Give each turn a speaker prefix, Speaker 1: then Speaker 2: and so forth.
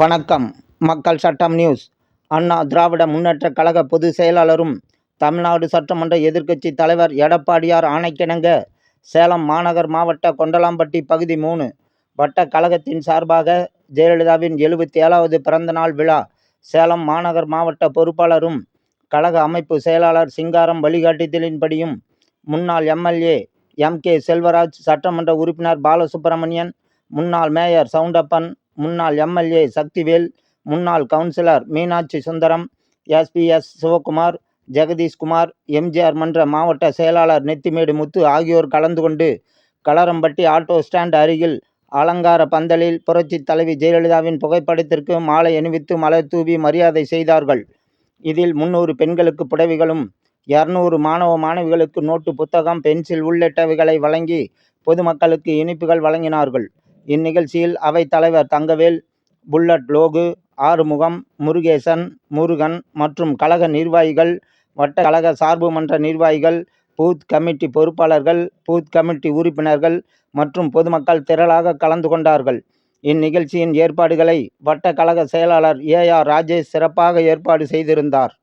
Speaker 1: வணக்கம். மக்கள் சட்டம் நியூஸ். அண்ணா திராவிட முன்னேற்ற கழக பொதுச் செயலாளரும் தமிழ்நாடு சட்டமன்ற எதிர்க்கட்சி தலைவர் எடப்பாடியார் ஆணைக்கிணங்க சேலம் மாநகர் மாவட்ட கொண்டலாம்பட்டி பகுதி மூணு வட்ட கழகத்தின் சார்பாக ஜெயலலிதாவின் எழுபத்தி ஏழாவது பிறந்தநாள் விழா. சேலம் மாநகர் மாவட்ட பொறுப்பாளரும் கழக அமைப்பு செயலாளர் சிங்காரம் வழிகாட்டுதலின்படியும் முன்னாள் எம்எல்ஏ எம் கே செல்வராஜ் சட்டமன்ற உறுப்பினர் பாலசுப்பிரமணியன் முன்னாள் மேயர் சவுண்டப்பன் முன்னாள் எம்எல்ஏ சக்திவேல் முன்னாள் councillor Meenakshi Sundaram SPS Sivakumar Jagadishkumar MGR மன்ற மாவட்ட செயலாளர் நெத்திமேடு முத்து ஆகியோர் கலந்து கொண்டு களரம்பட்டி ஆட்டோ ஸ்டாண்ட் அருகில் அலங்கார பந்தலில் புரட்சித் தலைவி ஜெயலலிதாவின் புகைப்படத்திற்கு மாலை அணிவித்து மலர் தூவி மரியாதை செய்தார்கள். இதில் முன்னூறு பெண்களுக்கு புடவைகளும் இரநூறு மாணவ மாணவிகளுக்கு நோட்டு புத்தகம் பென்சில் உள்ளிட்டவைகளை வழங்கி பொதுமக்களுக்கு இனிப்புகள் வழங்கினார்கள். இந்நிகழ்ச்சியில் அவைத் தலைவர் தங்கவேல் புல்லட் லோகு ஆறுமுகம் முருகேசன் முருகன் மற்றும் கழக நிர்வாகிகள் வட்ட கழக சார்பு மன்ற நிர்வாகிகள் பூத் கமிட்டி பொறுப்பாளர்கள் பூத் கமிட்டி உறுப்பினர்கள் மற்றும் பொதுமக்கள் திரளாக கலந்து கொண்டார்கள். இந்நிகழ்ச்சியின் ஏற்பாடுகளை வட்டக்கழக செயலாளர் ஏ ஆர் ராஜேஷ் சிறப்பாக ஏற்பாடு செய்திருந்தார்.